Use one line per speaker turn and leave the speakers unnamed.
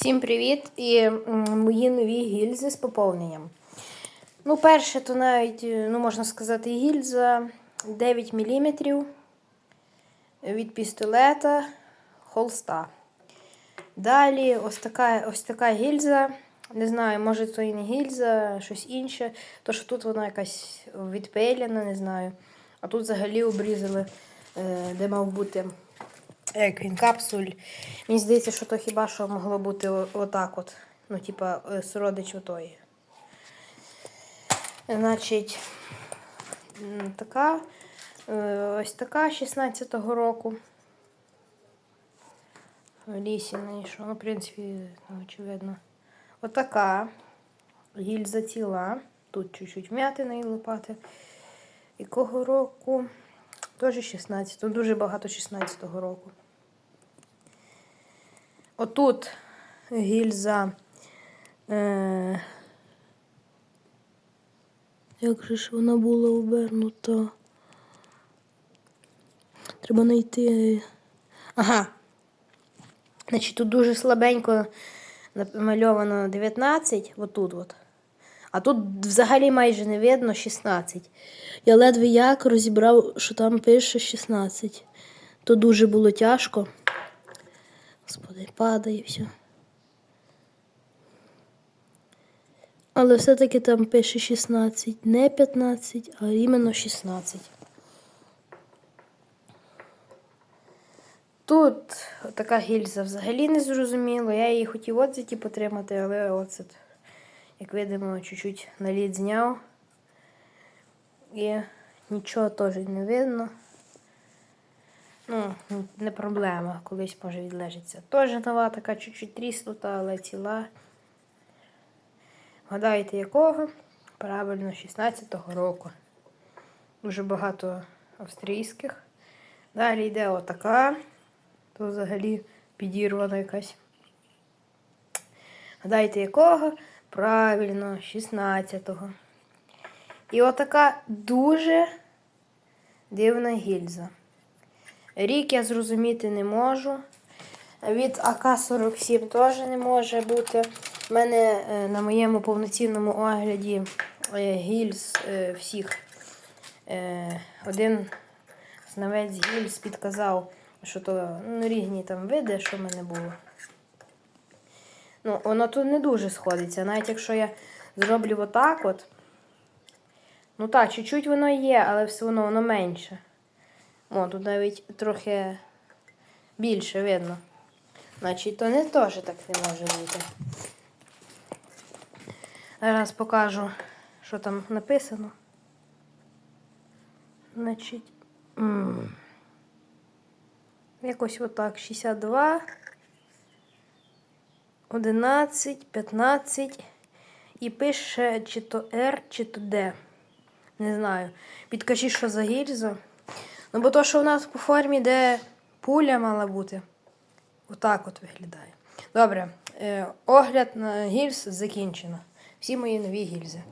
Всім привіт! І мої нові гільзи з поповненням. Ну, перше, то навіть, е, ну, можна сказати, гільза 9 мм від пістолета холста. Далі ось така, ось така гільза. Не знаю, може це і не гільза, щось інше. То що тут вона якась відпилена, не знаю. А тут взагалі обрізали, е, де мав бути як капсуль. Мені здається, що то хіба що могло бути отак от. Ну, типа, е, сородич отої. Значить, така, е, ось така 16-го року. Лісіна і що, ну, в принципі, ну, очевидно. Отака гільза ціла. Тут чуть-чуть вмятина і лопати. Якого року? Теж 16. Тут дуже багато 16-го року. Отут гільза. Е... Як же ж вона була обернута? Треба знайти. Ага. Значить, тут дуже слабенько намальовано 19, отут от. А тут взагалі майже не видно 16. Я ледве як розібрав, що там пише 16. То дуже було тяжко. Господи, падає все. Але все-таки там пише 16, не 15, а іменно 16. Тут така гільза взагалі не зрозуміла. Я її хотів оцеті потримати, але оцет, як видимо, чуть-чуть наліт зняв. І нічого теж не видно. Ну, не проблема, колись може відлежиться. Теж нова, така чуть-чуть тріснута, але ціла. Гадаєте, якого? Правильно, 16-го року. Дуже багато австрійських. Далі йде отака. То взагалі підірвана якась. Гадайте, якого? Правильно, 16-го. І отака дуже дивна гільза. Рік я зрозуміти не можу. Від АК-47 теж не може бути. У мене е, на моєму повноцінному огляді е, гільз е, всіх. Один знавець гільз підказав, що то ну, різні там види, що в мене було. Ну, воно тут не дуже сходиться. Навіть якщо я зроблю отак от. Ну так, чуть-чуть воно є, але все одно воно менше. О, тут навіть трохи більше видно. Значить, то не теж так не може бути. Зараз покажу, що там написано. Значить, якось отак. 62, 11, 15 і пише чи то R, чи то D. Не знаю. Підкажіть, що за гільза. Ну, бо то, що у нас по формі, де пуля мала бути, отак от виглядає. Добре, е, огляд на гільз закінчено. Всі мої нові гільзи.